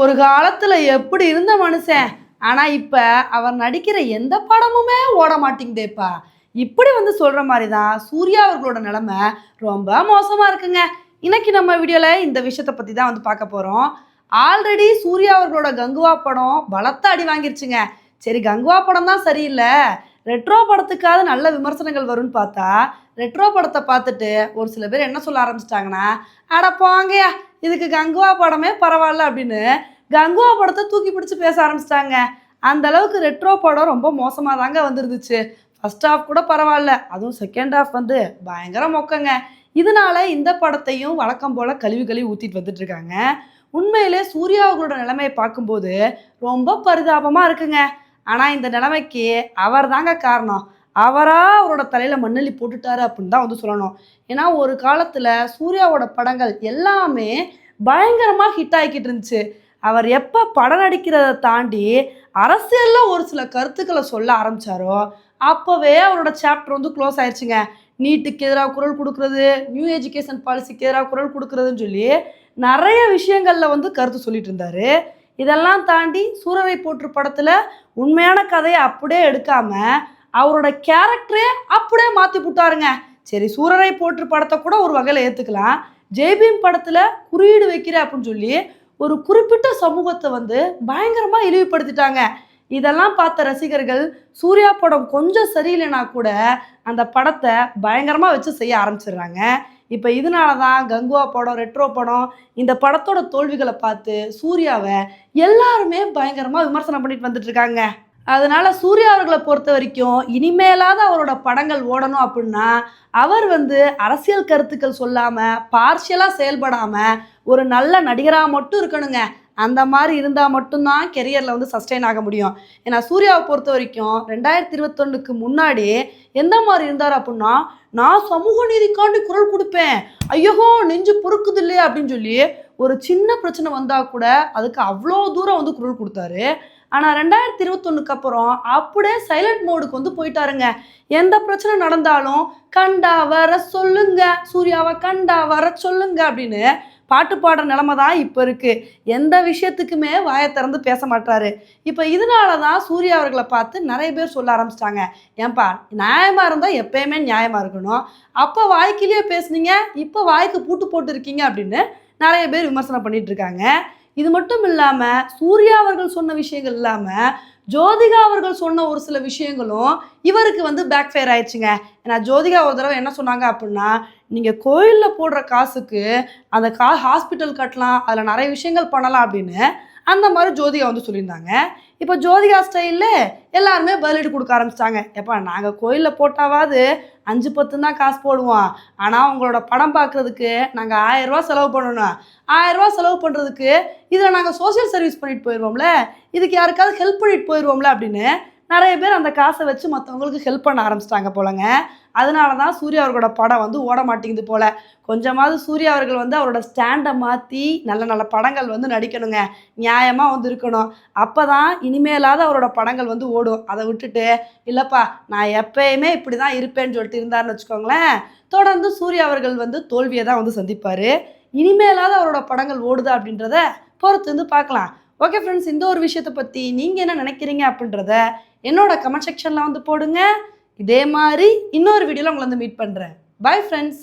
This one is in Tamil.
ஒரு காலத்துல எப்படி இருந்த மனுஷன்? ஆனா இப்ப அவர் நடிக்கிற எந்த படமுமே ஓட மாட்டேங்குதேப்பா. இப்படி வந்து சொல்ற மாதிரி தான் சூர்யா அவர்களோட நிலைமை ரொம்ப மோசமா இருக்குங்க. இன்னைக்கு நம்ம வீடியோல இந்த விஷயத்தை பத்தி தான் வந்து பார்க்க போறோம். ஆல்ரெடி சூர்யா அவர்களோட கங்குவா படம் பலத்த அடி வாங்கிருச்சுங்க. சரி கங்குவா படம் தான் சரியில்லை. ரெட்ரோ படத்துக்காவது நல்ல விமர்சனங்கள் வரும்னு பார்த்தா ரெட்ரோ படத்தை பார்த்துட்டு ஒரு சில பேர் என்ன சொல்ல ஆரம்பிச்சிட்டாங்கன்னா அட போங்கயா இதுக்கு கங்குவா படமே பரவாயில்ல அப்படின்னு கங்குவா படத்தை தூக்கி பிடிச்சி பேச ஆரம்பிச்சிட்டாங்க. அந்த அளவுக்கு ரெட்ரோ படம் ரொம்ப மோசமாக தாங்க வந்துருந்துச்சு. ஃபர்ஸ்ட் ஹாஃப் கூட பரவாயில்ல அதுவும் செகண்ட் ஹாஃப் வந்து பயங்கர மொக்கங்க. இதனால இந்த படத்தையும் வழக்கம் போல கழுவி கழுவி ஊற்றிட்டு வந்துட்டு இருக்காங்க. உண்மையிலே சூர்யா அவர்களோட நிலைமையை பார்க்கும்போது ரொம்ப பரிதாபமாக இருக்குங்க. ஆனால் இந்த நிலைமைக்கு அவர் தாங்க காரணம். அவராக அவரோட தலையில் மண்ணள்ளி போட்டுட்டாரு அப்படின்னு தான் வந்து சொல்லணும். ஏன்னா ஒரு காலத்தில் சூர்யாவோட படங்கள் எல்லாமே பயங்கரமாக ஹிட் ஆகிக்கிட்டு இருந்துச்சு. அவர் எப்போ படம் நடிக்கிறத தாண்டி அரசியலில் ஒரு சில கருத்துக்களை சொல்ல ஆரம்பிச்சாரோ அப்போவே அவரோட சாப்டர் வந்து க்ளோஸ் ஆயிடுச்சுங்க நீட்டுக்கு எதிராக குரல் கொடுக்குறது நியூ எஜுகேஷன் பாலிசிக்கு எதிராக குரல் கொடுக்குறதுன்னு சொல்லி நிறைய விஷயங்களில் வந்து கருத்து சொல்லிட்டு இருந்தார். இதெல்லாம் தாண்டி சூரரை போற்று படத்தில் உண்மையான கதையை அப்படியே எடுக்காம அவரோட கேரக்டரே அப்படியே மாற்றி விட்டாருங்க சரி சூரரை போற்று படத்தை கூட ஒரு வகையில் ஏற்றுக்கலாம் ஜெய்பீம் படத்தில் குறியீடு வைக்கிற அப்படின்னு சொல்லி ஒரு குறிப்பிட்ட சமூகத்தை வந்து பயங்கரமாக இழிவுபடுத்திட்டாங்க. இதெல்லாம் பார்த்த ரசிகர்கள் சூர்யா படம் கொஞ்சம் சரியில்லைனா கூட அந்த படத்தை பயங்கரமாக வச்சு செய்ய ஆரம்பிச்சிடுறாங்க. இப்போ இதனால தான் கங்குவா படம் ரெட்ரோ படம் இந்த படத்தோட தோல்விகளை பார்த்து சூர்யாவை எல்லாருமே பயங்கரமாக விமர்சனம் பண்ணிட்டு வந்துட்டு இருக்காங்க. அதனால சூர்யா அவர்களை பொறுத்த வரைக்கும் இனிமேலாவது அவரோட படங்கள் ஓடணும் அப்படின்னா அவர் வந்து அரசியல் கருத்துக்கள் சொல்லாமல் பார்ஷியலாக செயல்படாமல் ஒரு நல்ல நடிகராக மட்டும் இருக்கணுங்க. அந்த மாதிரி இருந்தால் மட்டும்தான் கெரியரில் வந்து சஸ்டெயின் ஆக முடியும். ஏன்னா சூர்யாவை பொறுத்த வரைக்கும் ரெண்டாயிரத்தி இருபத்தொன்னுக்கு முன்னாடி எந்த மாதிரி இருந்தார் அப்படின்னா நான் சமூக நீதிக்காண்டி குரல் கொடுப்பேன். ஐயோ நெஞ்சு பொறுக்குது இல்லையா? அப்படின்னு சொல்லி ஒரு சின்ன பிரச்சனை வந்தால் கூட அதுக்கு அவ்வளோ தூரம் வந்து குரல் கொடுத்தாரு. ஆனால் ரெண்டாயிரத்தி இருபத்தொன்னுக்கு அப்புறம் அப்படியே சைலண்ட் மோடுக்கு வந்து போயிட்டாருங்க. எந்த பிரச்சனை நடந்தாலும் கண்டா வர சொல்லுங்க. சூர்யாவை கண்டா வர சொல்லுங்க. அப்படின்னு பாட்டு பாடுற நிலமை தான் இப்போ இருக்குது எந்த விஷயத்துக்குமே வாயை திறந்து பேச மாட்டாரு. இப்போ இதனால தான் சூர்யா அவர்களை பார்த்து நிறைய பேர் சொல்ல ஆரம்பிச்சிட்டாங்க. ஏன்பா நியாயமாக இருந்தால் எப்பயுமே நியாயமாக இருக்கணும். அப்போ வாய்க்கிலேயே பேசுனீங்க இப்போ வாய்க்கு பூட்டு போட்டு இருக்கீங்க அப்படின்னு நிறைய பேர் விமர்சனம் பண்ணிட்டு இருக்காங்க. இது மட்டும் இல்லாமல் சூர்யா அவர்கள் சொன்ன விஷயங்கள் இல்லாமல் ஜோதிகா அவர்கள் சொன்ன ஒரு சில விஷயங்களும் இவருக்கு வந்து பேக் ஃபயர் ஆயிடுச்சுங்க. ஏன்னா ஜோதிகா ஒரு தடவை என்ன சொன்னாங்க அப்படின்னா நீங்கள் கோயிலில் போடுற காசுக்கு அந்த கா ஹாஸ்பிட்டல் கட்டலாம் அதில் நிறைய விஷயங்கள் பண்ணலாம் அப்படின்னு அந்த மாதிரி ஜோதிகா வந்து சொல்லியிருந்தாங்க. இப்போ ஜோதிகா ஸ்டைலில் எல்லாருமே பதிலீடு கொடுக்க ஆரம்பிச்சிட்டாங்க. எப்பா நாங்கள் கோயிலில் போட்டாவாது அஞ்சு பத்து தான் காசு போடுவோம். ஆனால் உங்களோட படம் பார்க்குறதுக்கு நாங்கள் ஆயிரரூவா செலவு பண்ணணும். ஆயரூவா செலவு பண்ணுறதுக்கு இதில் நாங்கள் சோஷியல் சர்வீஸ் பண்ணிட்டு போயிடுவோம்ல இதுக்கு யாருக்காவது ஹெல்ப் பண்ணிட்டு போயிடுவோம்ல அப்படின்னு நிறைய பேர் அந்த காசை வச்சு மற்றவங்களுக்கு ஹெல்ப் பண்ண ஆரம்பிச்சிட்டாங்க போலங்க. அதனால தான் சூர்யா அவர்களோட படம் வந்து ஓட மாட்டேங்குது போல. கொஞ்சமாவது சூர்யா அவர்கள் வந்து அவரோட ஸ்டாண்டை மாற்றி நல்ல நல்ல படங்கள் வந்து நடிக்கணுங்க. நியாயமாக வந்து இருக்கணும். அப்போ தான் இனிமேலாவது அவரோட படங்கள் வந்து ஓடும். அதை விட்டுட்டு இல்லைப்பா நான் எப்பயுமே இப்படி தான் இருப்பேன்னு சொல்லிட்டு இருந்தாருன்னு வச்சுக்கோங்களேன். தொடர்ந்து சூர்யா அவர்கள் வந்து தோல்வியை தான் வந்து சந்திப்பார். இனிமேலாவது அவரோட படங்கள் ஓடுதா அப்படின்றத பொறுத்து வந்து பார்க்கலாம். ஓகே ஃப்ரெண்ட்ஸ் இந்த ஒரு விஷயத்தை பற்றி நீங்கள் என்ன நினைக்கிறீங்க அப்படின்றத என்னோட கமெண்ட் செக்ஷனில் வந்து போடுங்க. இதே மாதிரி இன்னொரு வீடியோவில் உங்களை வந்து மீட் பண்ணுறேன் பாய் ஃப்ரெண்ட்ஸ்